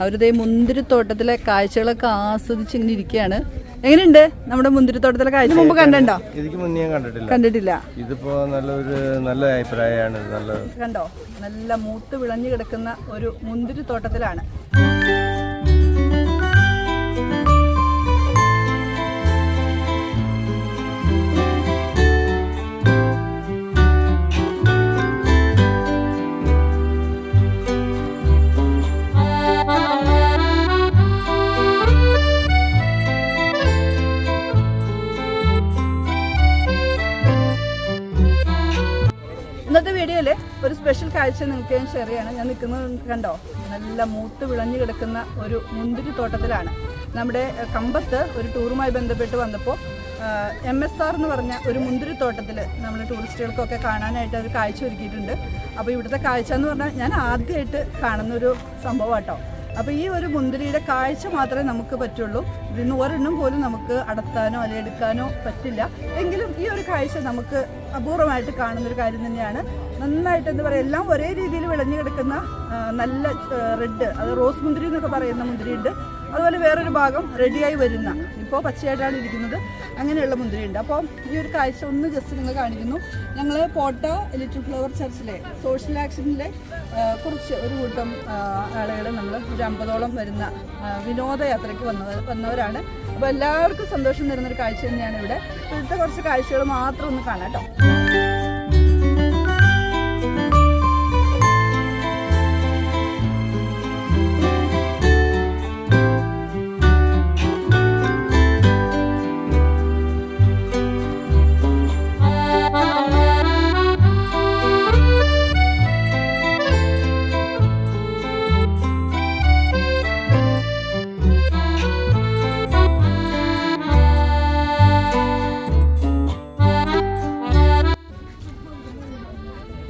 അവരിതേ മുന്തിരിത്തോട്ടത്തിലെ കാഴ്ചകളൊക്കെ ആസ്വദിച്ച് ഇങ്ങനെ ഇരിക്കുകയാണ് എങ്ങനെയുണ്ട് നമ്മുടെ മുന്തിരിത്തോട്ടത്തിലെ കാഴ്ച? മുമ്പ് കണ്ടോ എനിക്ക് മുന്നേ ഞാൻ കണ്ടിട്ടില്ല. കണ്ടിട്ടില്ല. ഇതിപ്പോ നല്ലൊരു നല്ല അഭിപ്രായമാണ്. നല്ല കണ്ടോ? നല്ല മൂത്ത് വിളഞ്ഞു കിടക്കുന്ന ഒരു മുന്തിരിത്തോട്ടത്തിലാണ്. വീഡിയോയിൽ ഒരു സ്പെഷ്യൽ കാഴ്ച നിങ്ങൾക്ക് ഞാൻ ഷെയർ ചെയ്യണം. ഞാൻ നിൽക്കുന്നത് കണ്ടോ? നല്ല മൂത്ത് വിളഞ്ഞു കിടക്കുന്ന ഒരു മുന്തിരി തോട്ടത്തിലാണ്. നമ്മുടെ കമ്പത്ത് ഒരു ടൂറുമായി ബന്ധപ്പെട്ട് വന്നപ്പോൾ എം എസ് ആർ എന്ന് പറഞ്ഞ ഒരു മുന്തിരി തോട്ടത്തിൽ നമ്മൾ ടൂറിസ്റ്റുകൾക്കൊക്കെ കാണാനായിട്ട് ഒരു കാഴ്ച ഒരുക്കിയിട്ടുണ്ട്. അപ്പോൾ ഇവിടുത്തെ കാഴ്ച എന്ന് പറഞ്ഞാൽ ഞാൻ ആദ്യമായിട്ട് കാണുന്നൊരു സംഭവം കേട്ടോ അപ്പോൾ ഈ ഒരു മുന്തിരിയുടെ കാഴ്ച മാത്രമേ നമുക്ക് പറ്റുള്ളൂ. ഇതിന് ഒരെണ്ണം പോലും നമുക്ക് അടത്താനോ അല്ലെങ്കിൽ എടുക്കാനോ പറ്റില്ല. എങ്കിലും ഈ ഒരു കാഴ്ച നമുക്ക് അപൂർവമായിട്ട് കാണുന്നൊരു കാര്യം തന്നെയാണ്. നന്നായിട്ട് എന്താ പറയുക എല്ലാം ഒരേ രീതിയിൽ വിളഞ്ഞു കിടക്കുന്ന നല്ല റെഡ് അത് റോസ് മുന്തിരി എന്നൊക്കെ പറയുന്ന മുന്തിരിയുണ്ട്. അതുപോലെ വേറൊരു ഭാഗം റെഡിയായി വരുന്ന ഇപ്പോൾ പച്ചയായിട്ടാണ് ഇരിക്കുന്നത്. അങ്ങനെയുള്ള മുന്തിരിയുണ്ട്. അപ്പോൾ ഈ ഒരു കാഴ്ച ഒന്ന് ജസ്റ്റ് നിങ്ങൾ കാണിക്കുന്നു. ഞങ്ങൾ പോട്ട ലിറ്റിൽ ഫ്ലവർ ചർച്ചിലെ സോഷ്യൽ ആക്ഷനിലെ കുറച്ച് ഒരു കൂട്ടം ആളുകൾ നമ്മൾ ഒരു അമ്പതോളം വരുന്ന വിനോദയാത്രയ്ക്ക് വന്നത് വന്നവരാണ്. അപ്പോൾ എല്ലാവർക്കും സന്തോഷം തരുന്നൊരു കാഴ്ച തന്നെയാണ് ഇവിടെ. ഇവിടുത്തെ കുറച്ച് കാഴ്ചകൾ മാത്രം ഒന്ന് കാണാം കേട്ടോ.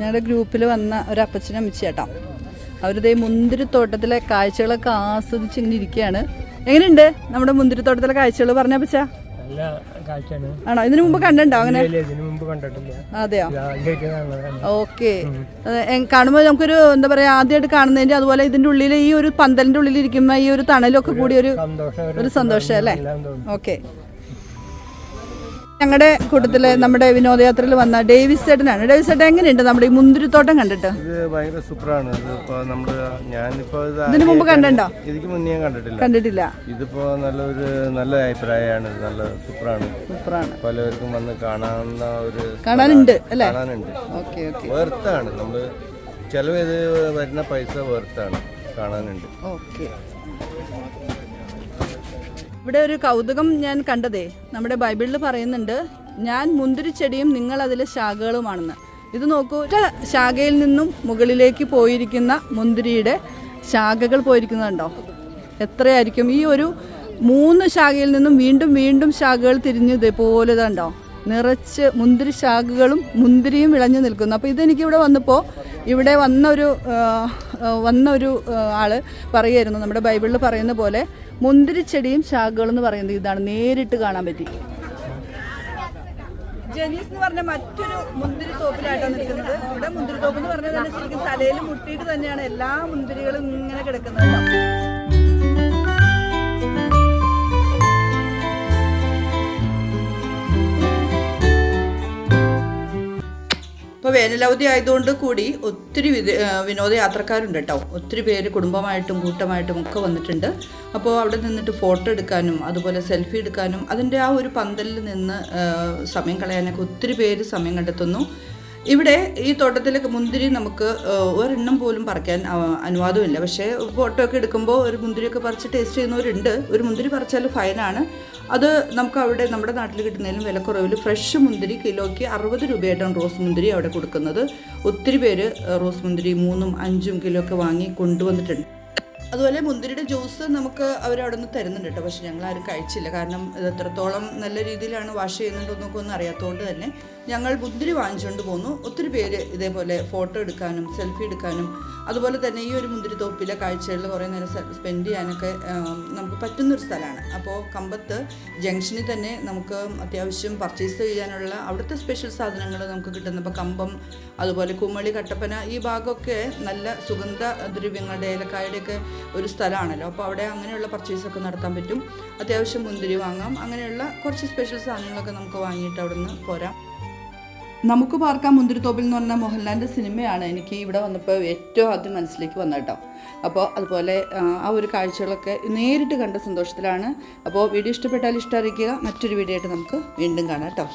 ഞങ്ങളുടെ ഗ്രൂപ്പിൽ വന്ന ഒരു അപ്പച്ചനും അമ്മച്ചി ചേട്ടാ അവരിതേ മുന്തിരിത്തോട്ടത്തിലെ കാഴ്ചകളൊക്കെ ആസ്വദിച്ച് ഇങ്ങനെ ഇരിക്കുകയാണ്. എങ്ങനെയുണ്ട് നമ്മുടെ മുന്തിരിത്തോട്ടത്തിലെ കാഴ്ചകൾ? പറഞ്ഞ അപ്പച്ച. ആണോ? ഇതിനു മുമ്പ് കണ്ടിട്ടുണ്ടോ അങ്ങനെ? അതെയോ? ഓക്കെ. കാണുമ്പോൾ നമുക്കൊരു എന്താ പറയാ ആദ്യമായിട്ട് കാണുന്നതിന്റെ അതുപോലെ ഇതിന്റെ ഉള്ളിൽ ഈ ഒരു പന്തലിന്റെ ഉള്ളിൽ ഇരിക്കുന്ന ഈ ഒരു തണലൊക്കെ കൂടി ഒരു ഒരു സന്തോഷം അല്ലേ? ഓക്കെ. ഞങ്ങളുടെ കൂട്ടത്തിൽ നമ്മുടെ വിനോദയാത്രയിൽ വന്ന ഡേവിസ് ചേട്ടനാണ്. ഡേവിസ് ചേട്ടൻ എങ്ങനെയുണ്ട് നമ്മുടെ ഈ മുന്തിരിത്തോട്ടം കണ്ടിട്ട്? ഇത് ഭയങ്കര സൂപ്പറാണ്. ഇത് ഇപ്പൊ നമ്മൾ ഞാനിപ്പോ ഇത് ഇതിനു മുമ്പ് കണ്ടിട്ടുണ്ടോ? ഇതിക്ക് മുന്നേ ഞാൻ കണ്ടിട്ടില്ല. കണ്ടിട്ടില്ല. ഇതിപ്പോ നല്ലൊരു നല്ല അഭിപ്രായമാണ്. ഇത് നല്ല സൂപ്പറാണ്. സൂപ്പറാണ്. പലവർക്കും വന്ന് കാണാവുന്ന ഒരു കാണാനുണ്ട് അല്ലേ? കാണാനുണ്ട്. Okay okay. വേർത്താണ് നമ്മൾ ചെലവ് ചെയ്ത് വരുന്ന പൈസ വേർത്താണ് കാണാനുണ്ട്. ഓക്കെ. ഇവിടെ ഒരു കൗതുകം ഞാൻ കണ്ടതേ. നമ്മുടെ ബൈബിളിൽ പറയുന്നുണ്ട് ഞാൻ മുന്തിരിച്ചെടിയും നിങ്ങൾ അതിലെ ശാഖകളുമാണെന്ന്. ഇത് നോക്കൂ ശാഖയിൽ നിന്നും മുകളിലേക്ക് പോയിരിക്കുന്ന മുന്തിരിയുടെ ശാഖകൾ പോയിരിക്കുന്നുണ്ടോ? എത്രയായിരിക്കും? ഈ ഒരു മൂന്ന് ശാഖയിൽ നിന്നും വീണ്ടും വീണ്ടും ശാഖകൾ തിരിഞ്ഞ് ഇതേപോലെ ഇതുണ്ടോ? നിറച്ച് മുന്തിരി ശാഖകളും മുന്തിരിയും വിളഞ്ഞു നിൽക്കുന്നു. അപ്പോൾ ഇതെനിക്ക് ഇവിടെ വന്നപ്പോൾ ഇവിടെ വന്നൊരു വന്നൊരു ആ, ആ, വന്ന ഒരു ആൾ പറയുമായിരുന്നു നമ്മുടെ ബൈബിളിൽ പറയുന്ന പോലെ മുന്തിരിച്ചെടിയും ശാഖകളും എന്ന് പറയുന്നത് ഇതാണ്. നേരിട്ട് കാണാൻ പറ്റി. ജനീസ് എന്ന് പറഞ്ഞ മറ്റൊരു മുന്തിരി തോപ്പിലായിട്ടാണ് നിൽക്കുന്നത്. ഇവിടെ മുന്തിരി തോപ്പ് എന്ന് പറഞ്ഞാൽ ശരിക്കും തലയിൽ മുട്ടിയിട്ട് തന്നെയാണ്. എല്ലാ മുന്തിരികളും ഇങ്ങനെ കിടക്കുന്നത് ഇപ്പോൾ വേനലവധി ആയതുകൊണ്ട് കൂടി ഒത്തിരി വിദ വിനോദയാത്രക്കാരുണ്ട് കേട്ടോ. ഒത്തിരി പേര് കുടുംബമായിട്ടും കൂട്ടമായിട്ടും ഒക്കെ വന്നിട്ടുണ്ട്. അപ്പോൾ അവിടെ നിന്നിട്ട് ഫോട്ടോ എടുക്കാനും അതുപോലെ സെൽഫി എടുക്കാനും അതിന്റെ ആ ഒരു പന്തലിൽ നിന്ന് സമയം കളയാനൊക്കെ ഒത്തിരി പേര് സമയം കണ്ടെത്തുന്നു. ഇവിടെ ഈ തോട്ടത്തിലെ മുന്തിരി നമുക്ക് ഒരെണ്ണം പോലും പറിക്കാൻ അനുവാദമില്ല. പക്ഷേ ഫോട്ടോ ഒക്കെ എടുക്കുമ്പോൾ ഒരു മുന്തിരിയൊക്കെ പറിച്ച് ടേസ്റ്റ് ചെയ്യുന്നവരുണ്ട്. ഒരു മുന്തിരി പറിച്ചാൽ ഫൈനാണ്. അത് നമുക്ക് അവിടെ നമ്മുടെ നാട്ടിൽ കിട്ടുന്നതിലും വിലക്കുറവിൽ കുറവിൽ ഫ്രഷ് മുന്തിരി കിലോയ്ക്ക് അറുപത് രൂപയായിട്ടാണ് റോസ് മുന്തിരി അവിടെ കൊടുക്കുന്നത്. ഒത്തിരി പേര് റോസ് മുന്തിരി മൂന്നും അഞ്ചും കിലോ ഒക്കെ വാങ്ങി കൊണ്ടുവന്നിട്ടുണ്ട്. അതുപോലെ മുന്തിരിയുടെ ജ്യൂസ് നമുക്ക് അവർ അവിടെ നിന്ന് തരുന്നുണ്ട് കേട്ടോ. പക്ഷെ ഞങ്ങൾ ആരും കഴിച്ചില്ല. കാരണം ഇത് എത്രത്തോളം നല്ല രീതിയിലാണ് വാഷ് ചെയ്യുന്നുണ്ടോ എന്നൊക്കെ ഒന്നും അറിയാത്തതുകൊണ്ട് തന്നെ ഞങ്ങൾ മുന്തിരി വാങ്ങിച്ചുകൊണ്ട് പോന്നു. ഒത്തിരി പേര് ഇതേപോലെ ഫോട്ടോ എടുക്കാനും സെൽഫി എടുക്കാനും അതുപോലെ തന്നെ ഈ ഒരു മുന്തിരി തോപ്പിലെ കാഴ്ചകളിൽ കുറേ നേരം സ്പെൻഡ് ചെയ്യാനൊക്കെ നമുക്ക് പറ്റുന്നൊരു സ്ഥലമാണ്. അപ്പോൾ കമ്പത്ത് ജംഗ്ഷനിൽ തന്നെ നമുക്ക് അത്യാവശ്യം പർച്ചേസ് ചെയ്യാനുള്ള അവിടുത്തെ സ്പെഷ്യൽ സാധനങ്ങൾ നമുക്ക് കിട്ടുന്ന ഇപ്പോൾ കമ്പം അതുപോലെ കുമളി കട്ടപ്പന ഈ ഭാഗമൊക്കെ നല്ല സുഗന്ധ ദ്രവ്യങ്ങളുടെ ഏലക്കായുടെയൊക്കെ ഒരു സ്ഥലമാണല്ലോ. അപ്പോൾ അവിടെ അങ്ങനെയുള്ള പർച്ചേസൊക്കെ നടത്താൻ പറ്റും. അത്യാവശ്യം മുന്തിരി വാങ്ങാം. അങ്ങനെയുള്ള കുറച്ച് സ്പെഷ്യൽ സാധനങ്ങളൊക്കെ നമുക്ക് വാങ്ങിയിട്ട് അവിടെ പോരാം. നമുക്ക് പാർക്കാൻ മുന്തിരിത്തോപ്പിൽ എന്ന് പറഞ്ഞ മോഹൻലാലിന്റെ സിനിമയാണ് എനിക്ക് ഇവിടെ വന്നപ്പോൾ ഏറ്റവും ആദ്യം മനസ്സിലേക്ക് വന്നത് കേട്ടോ. അപ്പോൾ അതുപോലെ ആ, ആ ഒരു കാഴ്ചകളൊക്കെ നേരിട്ട് കണ്ട സന്തോഷത്തിലാണ്. അപ്പോൾ വീഡിയോ ഇഷ്ടപ്പെട്ടാൽ ഇഷ്ടം അറിയിക്കുക. മറ്റൊരു വീഡിയോ ആയിട്ട് നമുക്ക് വീണ്ടും കാണാം കേട്ടോ.